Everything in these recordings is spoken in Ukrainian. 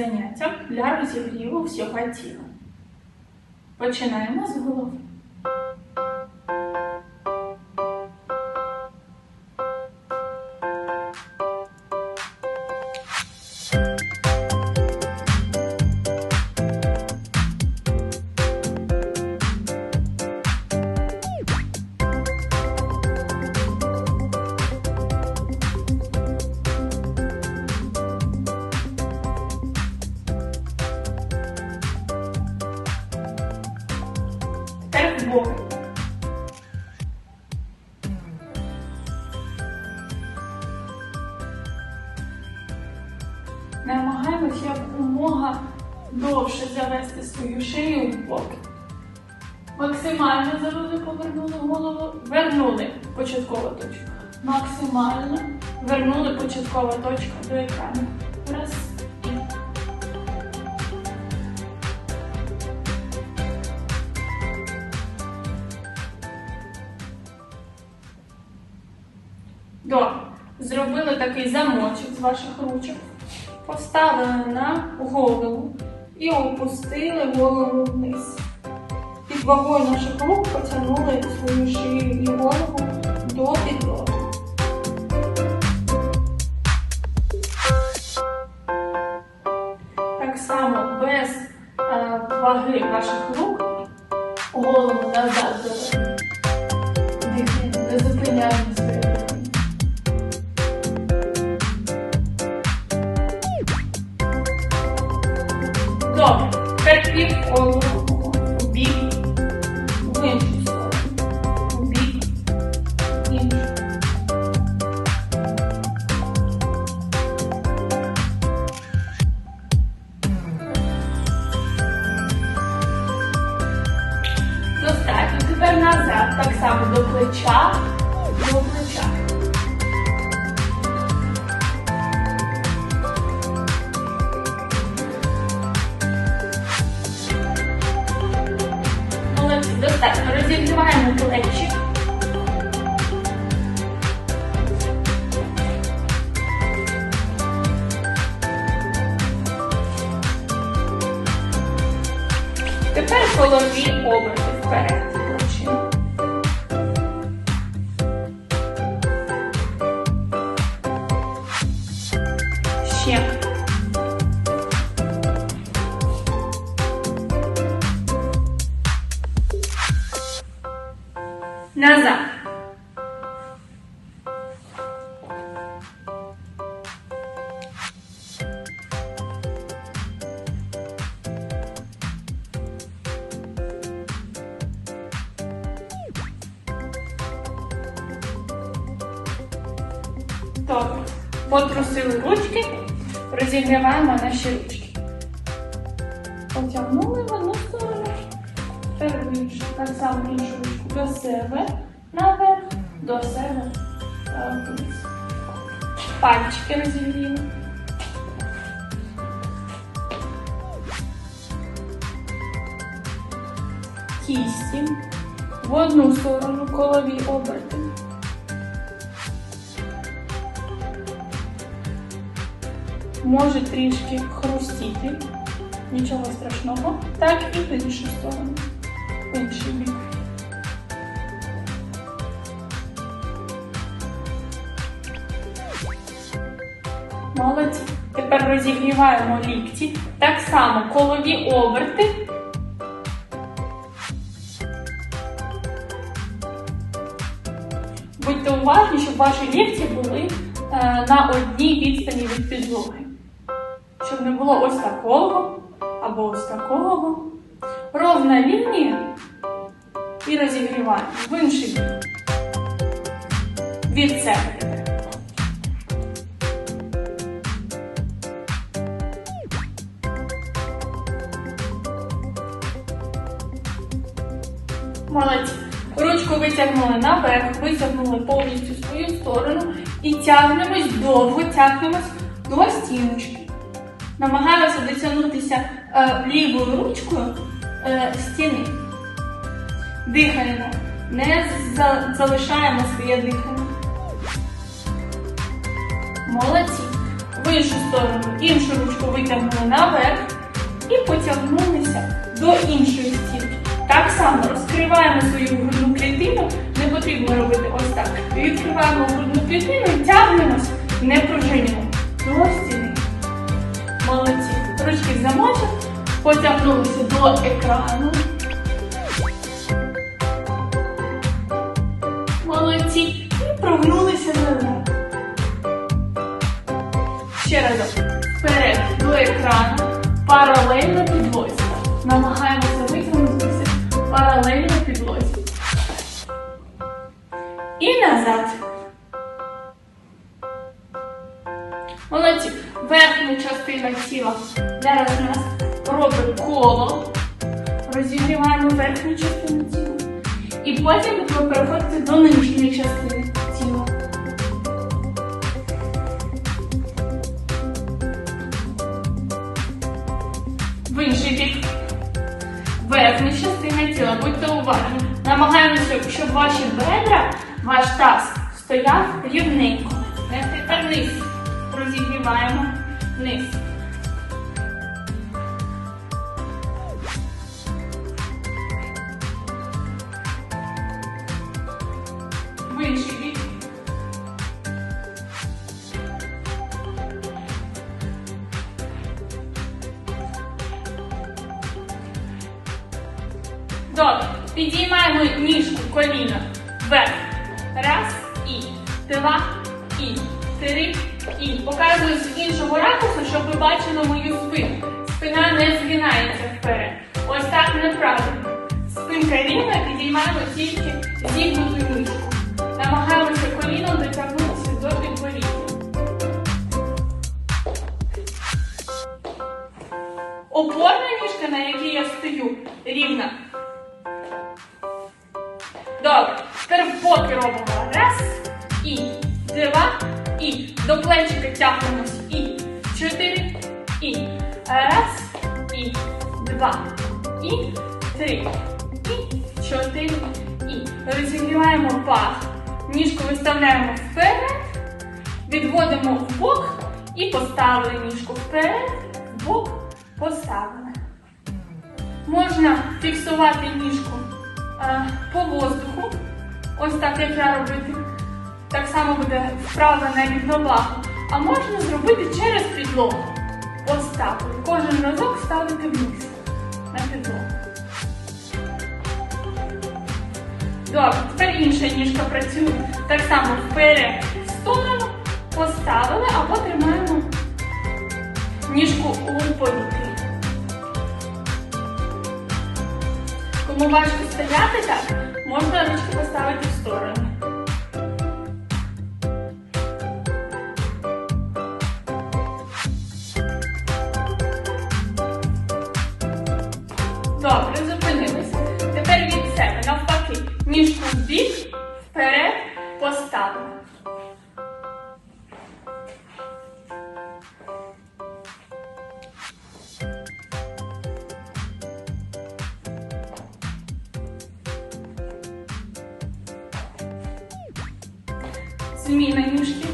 Заняттям для розігріву всього тіла. Починаємо з голови. Тепер в боки. Намагаємося якомога довше завести свою шию в боки. Максимально завели, повернули голову, вернули початкову точку. Максимально вернули початкова точка до екрану. Такий замочок з ваших ручок, поставили на голову і опустили голову вниз. Під вагою наших рук потягнули свою шию і голову до підлоги. Так само без е, ваги ваших достатньо. Розігріваємо плечі. Тепер голові оберти вперед. Добре. Потрусили ручки, розігріваємо наші ручки. Потягнули в одну сторону, тепер в іншу. Так само іншу ручку до себе, наверх, до себе та вниз. Пальчики розігріли. Кісті. В одну сторону колові оберти. Може трішки хрустіти, нічого страшного, так і в іншу сторону, в інший бік. Молодці. Тепер розігріваємо лікті. Так само колові оберти. Будьте уважні, щоб ваші лікті були е, на одній відстані від підлоги. Щоб не було ось такого або ось такого. Ровна лінія і розігріваємо в інший бік. Від себе. Молодці. Ручку витягнули наверх, витягнули повністю свою сторону і тягнемось довго, тягнемось до стіночки. Намагаємося дотягнутися е, лівою ручкою е, стіни. Дихаємо. Не за- залишаємо своє дихання. Молодці. В іншу сторону іншу ручку витягнули наверх і потягнулися до іншої стінки. Так само розкриваємо свою грудну клітину, не потрібно робити ось так. Відкриваємо грудну клітину і тягнемось, не пружинимо до стіни. Молодці. Ручки в замочок, потягнулися до екрану. Молодці. І прогнулися наверх. Ще разом. Вперед до екрану. Паралельно підлозі. Намагаємося витягнутися паралельно підлозі. І назад. Тіла. Зараз у нас робить коло. Розігріваємо верхню частину тіла. І потім будемо переходити до нижньої частини тіла. В інший бік. Верхня частина тіла, будьте уважні. Намагаємося, щоб ваші бедра, ваш таз стояв рівненько. Тепер низ. Розігріваємо низ. Три і. Показую з іншого ракурсу, щоб ви бачили мою спину. Спина не згинається вперед. Ось так неправильно. Спинка рівна, підіймаємо тільки зігнуту ніжку. Намагаємося коліном дотягнутися до підборіддя. Опорна ніжка, на якій я стою, рівна. Добре. Тепер боки робимо. Раз і два і. До плечика тягнемось. І. Чотири. І. Раз. І. Два. І. Три. І. Чотири. І. Розігріваємо пах. Ніжку виставляємо вперед. Відводимо в бок і поставили ніжку вперед, в бок, поставили. Можна фіксувати ніжку е, по воздуху. Ось так, як я робити. Так само буде вправа на рівновагу. А можна зробити через підлогу. Поставили. Кожен разок ставити вниз на підлогу. Добре, тепер інша ніжка працює. Так само вперед в сторону поставили, або тримаємо ніжку у повітрі. Кому важко стояти так, можна ручки поставити в сторону. Зміна ніжки.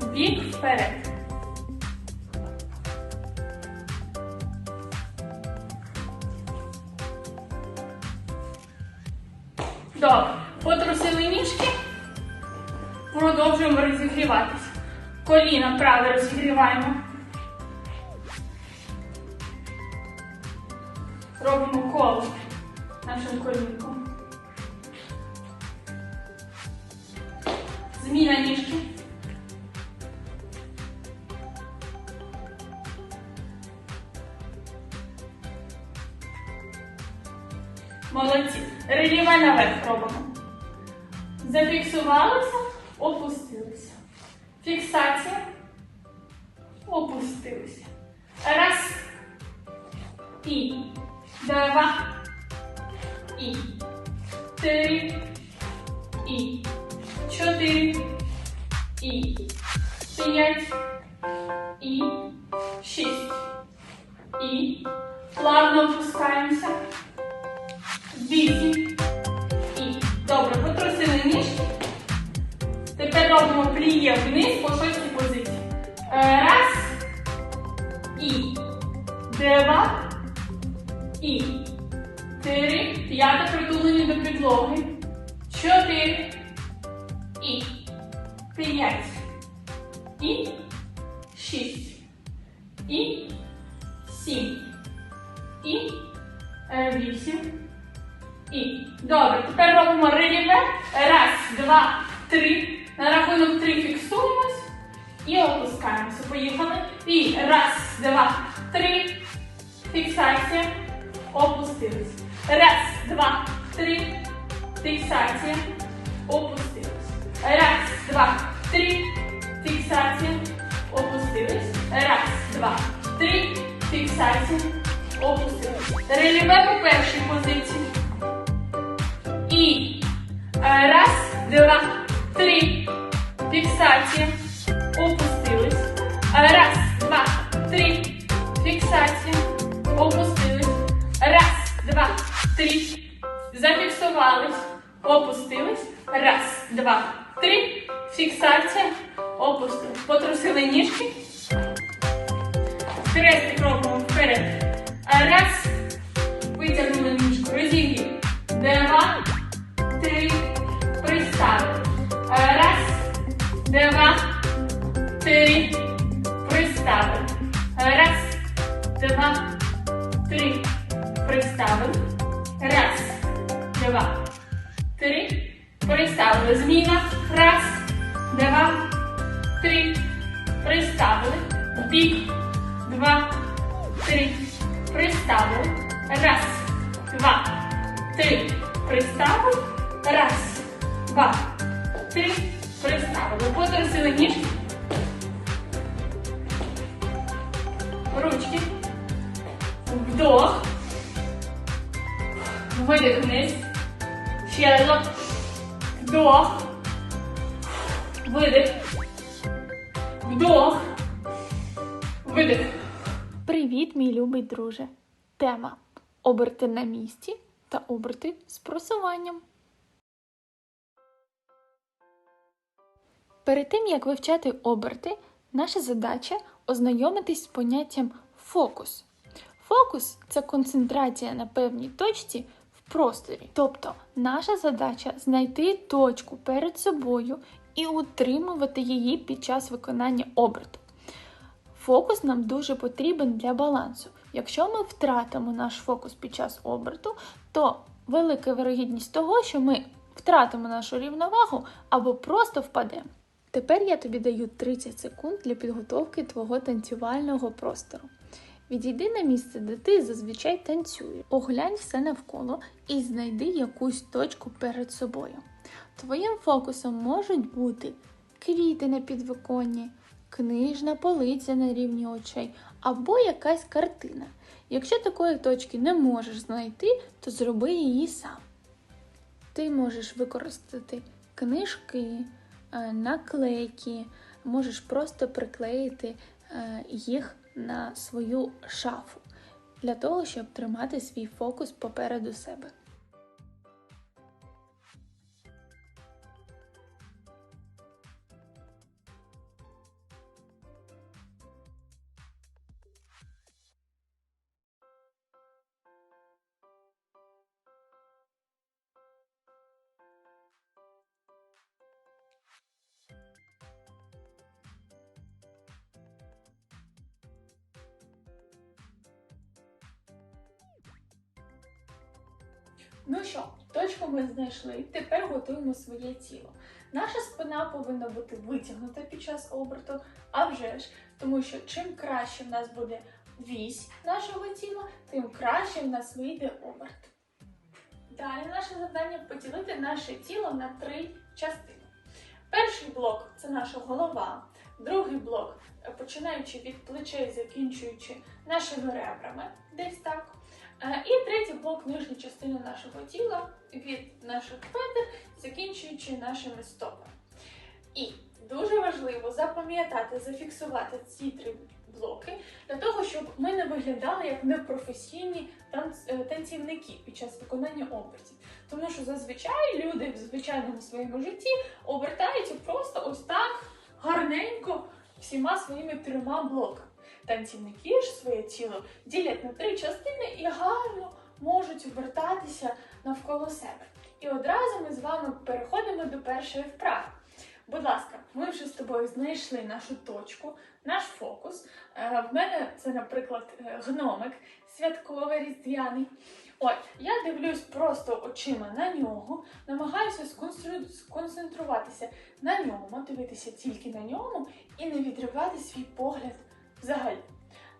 В бік, вперед. Молодці. Реліве наверх робимо. Зафіксувалися, опустилися. Фіксація. Опустилися. Раз. І. Два. І. Три. І. Чотири. І. П'ять. І. Шість. І. Плавно опускаємося. Вісім. І. Добре, потрусили ніжки. Тепер робимо пліє вниз по шостій позиції. Е, Раз. І. Два. І. Три. П'яте притулені до підлоги. Чотири. І. П'ять. І. Шість. І. Сім. І. Е, Вісім. І. Добре, тепер робимо реліве. Раз, два, три. На рахунок три фіксуємось і опускаємося. Поїхали. І раз, два, три. Фіксація. Опустились. Раз, два, три. Фіксація. Опустились. Раз, два, три. Фіксація. Опустились. Раз, два, три. Фіксація. Опустились. Реліве по першій позиції. І е, раз, два, три. Фіксація. Опустились. Е, Раз, два, три. Фіксація. Опустились. Раз, два, три. Зафіксувались. Опустились. Раз, два, три. Фіксація. Опустились. Потрусили ніжки. Хрестик робимо вперед. Раз. Витягнули ніжку. Розігрів. Два. Три. Приставили. Раз. Два. Три. Приставили. Е, Раз. Два. Три. Приставили. Раз. Два. Три. Приставили. Зміна. Раз. Два. Три. Приставили. Бік. Два. Три. Приставили. Раз. Два. Три. Приставили. Раз. Два. Три. Приставили. Потрусили ніжки. Ручки. Вдох. Видих вниз. Ще разок. Вдох. Видих. Вдох. Видих. Привіт, мій любий друже! Тема оберти на місці та оберти з просуванням. Перед тим як вивчати оберти, наша задача ознайомитись з поняттям фокус. Фокус це концентрація на певній точці в просторі. Тобто, наша задача знайти точку перед собою і утримувати її під час виконання оберту. Фокус нам дуже потрібен для балансу. Якщо ми втратимо наш фокус під час оберту, то велика вирогідність того, що ми втратимо нашу рівновагу або просто впадемо. Тепер я тобі даю 30 секунд для підготовки твого танцювального простору. Відійди на місце, де ти зазвичай танцюєш. Оглянь все навколо і знайди якусь точку перед собою. Твоїм фокусом можуть бути квіти на підвиконні, книжна полиця на рівні очей або якась картина. Якщо такої точки не можеш знайти, то зроби її сам. Ти можеш використати книжки, наклейки, можеш просто приклеїти е, їх на свою шафу для того, щоб тримати свій фокус попереду себе. Ну що, точку ми знайшли. Тепер готуємо своє тіло. Наша спина повинна бути витягнута під час оберту, а вже ж, тому що чим краще в нас буде вісь нашого тіла, тим краще в нас вийде оберт. Далі наше завдання поділити наше тіло на три частини. Перший блок це наша голова, другий блок, починаючи від плечей, закінчуючи нашими ребрами, десь так. Е, І третій блок нижня частина нашого тіла від наших бедер, закінчуючи нашими стопами. І дуже важливо запам'ятати, зафіксувати ці три блоки для того, щоб ми не виглядали як непрофесійні е, танцівники під час виконання обертів. Тому що зазвичай люди в звичайному своєму житті обертаються просто ось так гарненько всіма своїми трьома блоками. Танцівники ж своє тіло ділять на три частини і гарно можуть обертатися навколо себе. І одразу ми з вами переходимо до першої вправи. Будь ласка, ми вже з тобою знайшли нашу точку, наш фокус. Е, В мене це, наприклад, е, гномик святковий різдвяний. От, я дивлюсь просто очима на нього, намагаюся сконцентруватися на ньому, дивитися тільки на ньому і не відривати свій погляд взагалі.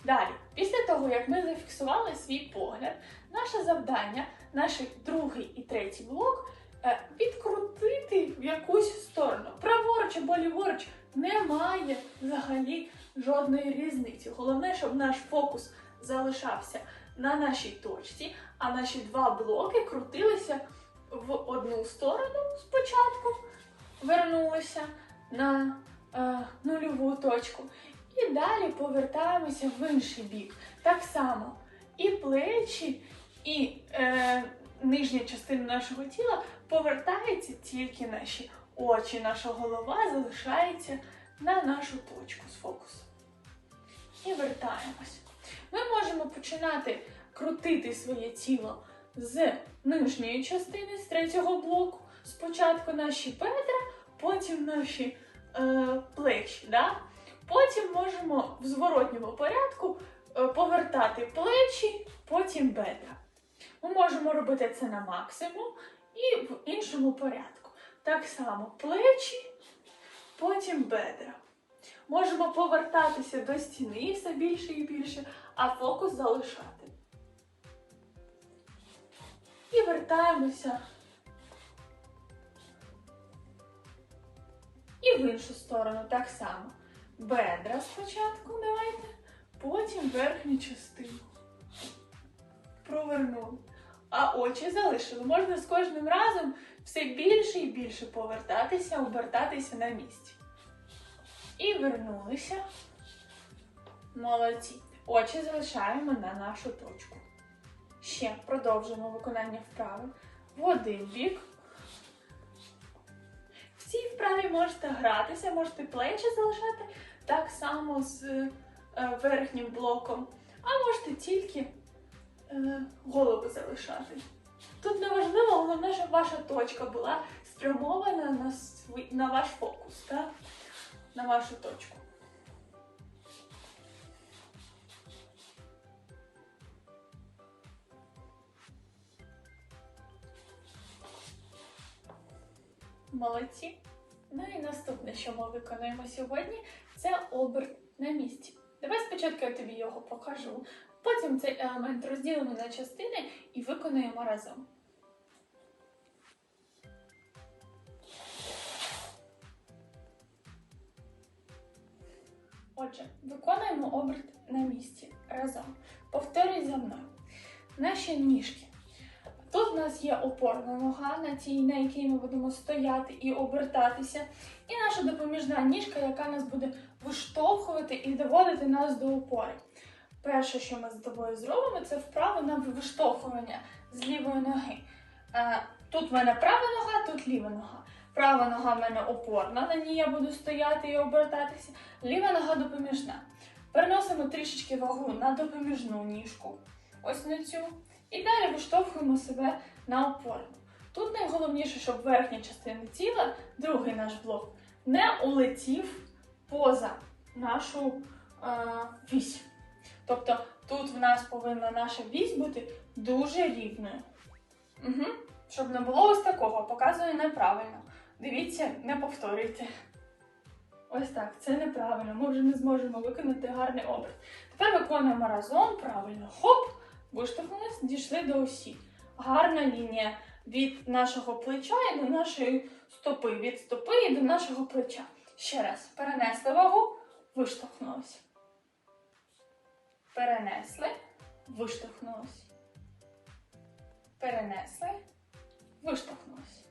Далі, після того, як ми зафіксували свій погляд, наше завдання, наш другий і третій блок е, відкрутити в якусь сторону. Праворуч або ліворуч немає взагалі жодної різниці. Головне, щоб наш фокус залишався на нашій точці, а наші два блоки крутилися в одну сторону спочатку, вернулися на е, нульову точку. І далі повертаємося в інший бік. Так само і плечі, і е, нижня частина нашого тіла повертається тільки наші очі, наша голова залишається на нашу точку з фокусу. І вертаємось. Ми можемо починати крутити своє тіло з нижньої частини, з третього блоку. Спочатку наші бедра, потім наші е, плечі. Да? Потім можемо в зворотньому порядку е, повертати плечі, потім бедра. Ми можемо робити це на максимум і в іншому порядку. Так само плечі, потім бедра. Можемо повертатися до стіни все більше і більше, а фокус залишати. І вертаємося. І в іншу сторону так само. Бедра спочатку давайте, потім верхню частину. Провернули. А очі залишили. Можна з кожним разом все більше і більше повертатися, обертатися на місці. І вернулися. Молодці. Очі залишаємо на нашу точку. Ще продовжуємо виконання вправи. В один бік. В цій вправі можете гратися, можете плечі залишати так само з е, верхнім блоком, а можете тільки е, голову залишати. Тут не важливо, головне, щоб ваша точка була спрямована на, на ваш фокус, так? на вашу точку. Молодці. Ну і наступне, що ми виконуємо сьогодні, це оберт на місці. Давай спочатку я тобі його покажу, потім цей елемент розділимо на частини і виконуємо разом. Отже, виконуємо оберт на місці разом. Повторюй за мною. Наші ніжки. Тут в нас є опорна нога, на тій, на якій ми будемо стояти і обертатися. І наша допоміжна ніжка, яка нас буде виштовхувати і доводити нас до опори. Перше, що ми з тобою зробимо, це вправо на виштовхування з лівої ноги. Е, Тут в мене права нога, тут ліва нога. Права нога в мене опорна, на ній я буду стояти і обертатися. Ліва нога допоміжна. Переносимо трішечки вагу на допоміжну ніжку. Ось на цю. І далі виштовхуємо себе на опорну. Тут найголовніше, щоб верхня частина тіла, другий наш блок, не улетів поза нашу е, вісь. Тобто тут в нас повинна наша вісь бути дуже рівною. Угу. Щоб не було ось такого, показую неправильно. Дивіться, не повторюйте. Ось так, це неправильно. Ми вже не зможемо виконати гарний оберт. Тепер виконуємо разом правильно. Хоп! Виштовхнулись, дійшли до осі. Гарна лінія від нашого плеча і до нашої стопи. Від стопи і до нашого плеча. Ще раз. Перенесли вагу, виштовхнулись. Перенесли, виштовхнулись. Перенесли, виштовхнулись.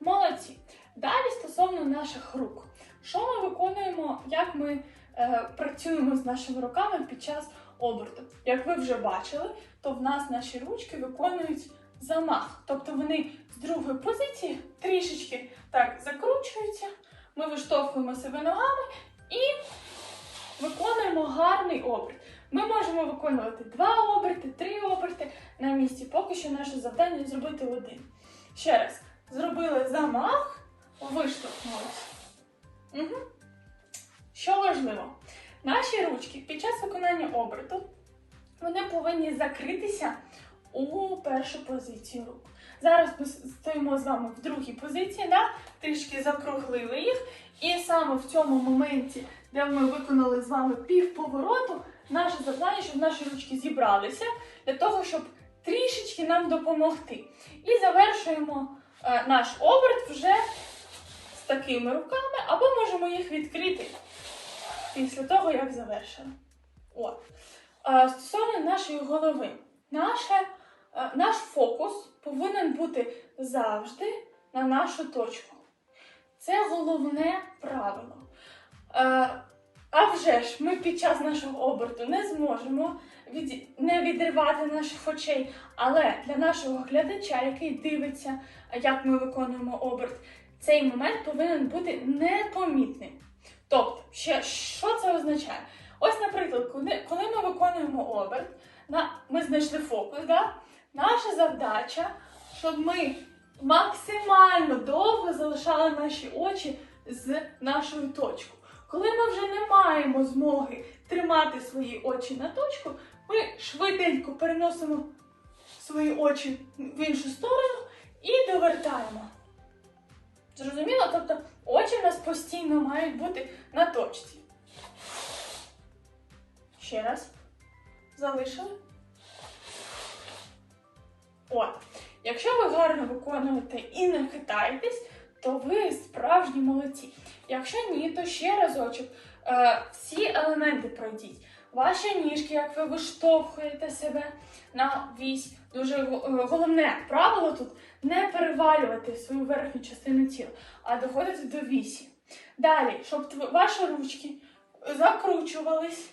Молодці. Далі стосовно наших рук. Що ми виконуємо, як ми е, працюємо з нашими руками під час оберту? Як ви вже бачили, то в нас наші ручки виконують замах. Тобто вони з другої позиції трішечки так закручуються. Ми виштовхуємо себе ногами і виконуємо гарний оберт. Ми можемо виконувати два оберти, три оберти на місці. Поки що наше завдання зробити один. Ще раз, зробили замах, виштовхнулися. Угу. Що важливо, наші ручки під час виконання оберту вони повинні закритися у першу позицію рук. Зараз ми стоїмо з вами в другій позиції, да? трішки закруглили їх. І саме в цьому моменті, де ми виконали з вами півповороту, наше завдання, щоб наші ручки зібралися для того, щоб трішечки нам допомогти. І завершуємо е, наш оберт вже з такими руками, або можемо їх відкрити після того, як завершили. От. Е, Стосовно нашої голови, наше, наш фокус повинен бути завжди на нашу точку. Це головне правило. Е, А вже ж ми під час нашого оберту не зможемо від... не відривати наших очей, але для нашого глядача, який дивиться, як ми виконуємо оберт, цей момент повинен бути непомітним. Тобто, ще що це означає? Ось, наприклад, коли, ми виконуємо оберт, ми знайшли фокус, да? Наша завдача, щоб ми максимально довго залишали наші очі з нашою точкою. Коли ми вже не маємо змоги тримати свої очі на точку, ми швиденько переносимо свої очі в іншу сторону і довертаємо. Зрозуміло? Тобто очі в нас постійно мають бути на точці. Ще раз. Залишили. От. Якщо ви гарно виконуєте і не хитаєтесь, то ви справжні молодці. Якщо ні, то ще разочок е, всі елементи пройдіть. Ваші ніжки, як ви виштовхуєте себе на вісь. Дуже е, головне правило тут не перевалювати свою верхню частину тіла, а доходити до вісі. Далі, щоб ваші ручки закручувались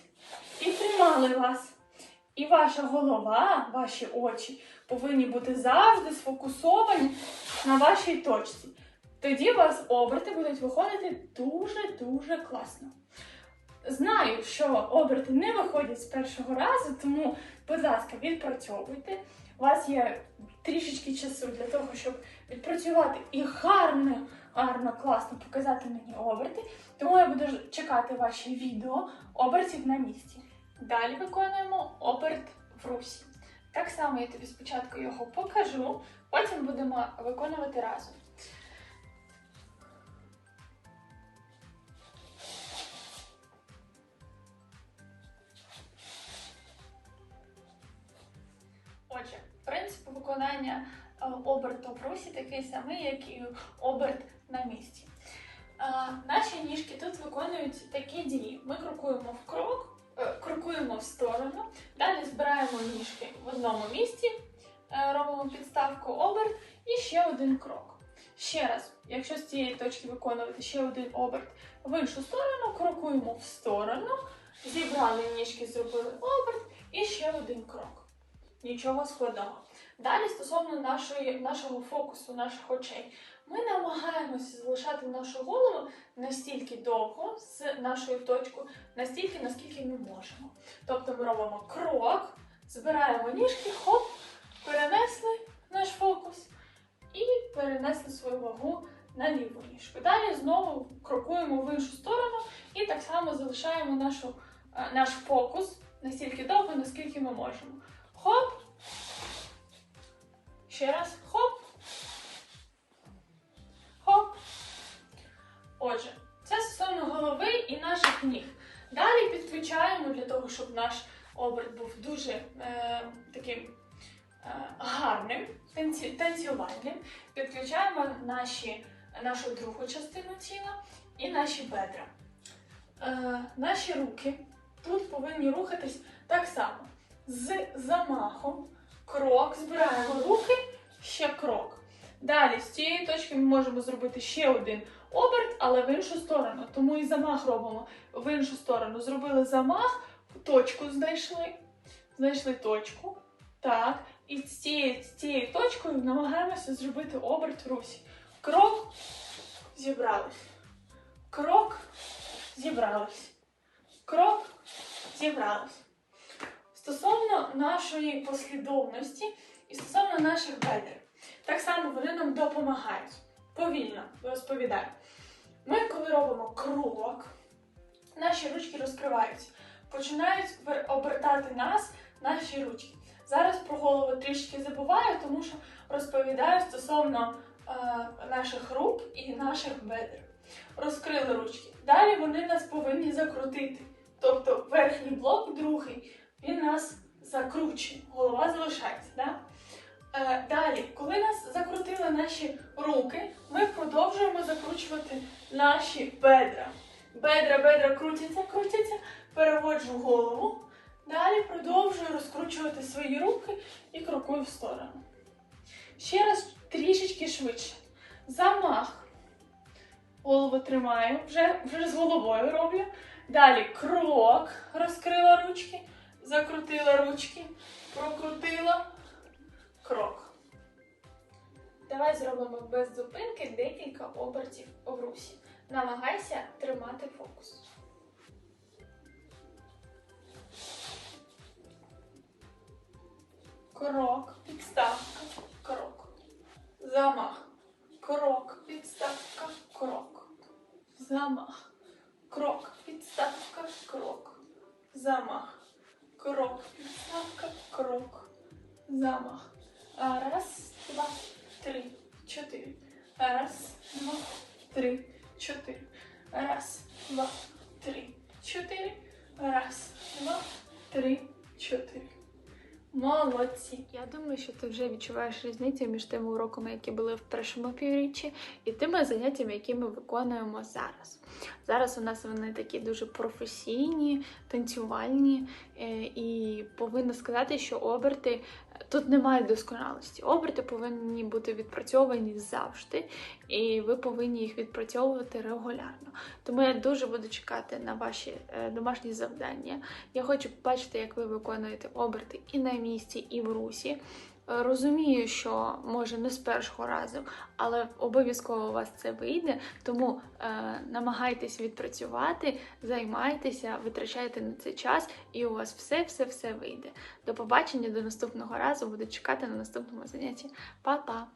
і тримали вас. І ваша голова, ваші очі повинні бути завжди сфокусовані на вашій точці. Тоді у вас оберти будуть виходити дуже-дуже класно. Знаю, що оберти не виходять з першого разу, тому, будь ласка, відпрацьовуйте. У вас є трішечки часу для того, щоб відпрацювати і гарно, гарно, класно показати мені оберти. Тому я буду чекати ваші відео обертів на місці. Далі виконуємо оберт в русі. Так само я тобі спочатку його покажу, потім будемо виконувати разом. Отже, принцип виконання е, оберту в русі такий самий, як і оберт на місці. Е, Наші ніжки тут виконують такі дії. Ми крокуємо в крок, крокуємо в сторону, далі збираємо ніжки в одному місці, е, робимо підставку оберт і ще один крок. Ще раз, якщо з цієї точки виконувати ще один оберт в іншу сторону, крокуємо в сторону, зібрали ніжки, зробили оберт і ще один крок. Нічого складного. Далі стосовно нашої, нашого фокусу, наших очей, ми намагаємося залишати нашу голову настільки довго з нашою точкою, настільки, наскільки ми можемо. Тобто ми робимо крок, збираємо ніжки, хоп, перенесли наш фокус і перенесли свою вагу на ліву ніжку. Далі знову крокуємо в іншу сторону і так само залишаємо нашу, е, наш фокус настільки довго, наскільки ми можемо. Хоп. Ще раз. Хоп. Хоп. Отже, це стосовно голови і наших ніг. Далі підключаємо для того, щоб наш оберт був дуже е, таким е, гарним, танці, танцювальним. Підключаємо наші, нашу другу частину тіла і наші бедра. Е, наші руки тут повинні рухатись так само. З замахом, крок, збираємо руки, ще крок. Далі з цієї точки ми можемо зробити ще один оберт, але в іншу сторону. Тому і замах робимо в іншу сторону. Зробили замах, точку знайшли, знайшли точку. Так. І з цією, точкою намагаємося зробити оберт в русі. Крок, зібрались. Крок, зібрались. Крок, зібрались. Стосовно нашої послідовності і стосовно наших бедер. Так само вони нам допомагають. Повільно розповідаю. Ми, коли робимо крок, наші ручки розкриваються, починають обертати нас наші ручки. Зараз про голову трішки забуваю, тому що розповідаю стосовно е, наших рук і наших бедер. Розкрили ручки. Далі вони нас повинні закрутити. Тобто верхній блок, другий, він нас закручує, голова залишається. Да? Е, далі, коли нас закрутили наші руки, ми продовжуємо закручувати наші бедра. Бедра, бедра крутяться, крутяться, переводжу голову. Далі продовжую розкручувати свої руки і крокую в сторону. Ще раз трішечки швидше. Замах. Голову тримаю, вже, вже з головою роблю. Далі крок, розкрила ручки, закрутила ручки, прокрутила, крок. Давай зробимо без зупинки декілька обертів в русі. Намагайся тримати фокус. Крок, підставка, крок. Замах. Крок, підставка, крок. Замах. Крок, підставка, крок. Замах. Крок, підставка, крок. Замах. А, Раз, два, три, чотири. Раз, два, три, чотири. Раз, два, три, чотири. Раз, два, три, чотири. Молодці. Я думаю, що ти вже відчуваєш різницю між тими уроками, які були в першому півріччі, і тими заняттями, які ми виконуємо зараз. Зараз у нас вони такі дуже професійні, танцювальні, е, і повинна сказати, що оберти е, тут немає досконалості. Оберти повинні бути відпрацьовані завжди, і ви повинні їх відпрацьовувати регулярно. Тому я дуже буду чекати на ваші е, домашні завдання. Я хочу побачити, як ви виконуєте оберти і на місці, і в русі. Розумію, що може не з першого разу, але обов'язково у вас це вийде. Тому е, намагайтесь відпрацювати, займайтеся, витрачайте на це час, і у вас все, все, все вийде. До побачення, до наступного разу. Буду чекати на наступному занятті. Па-па!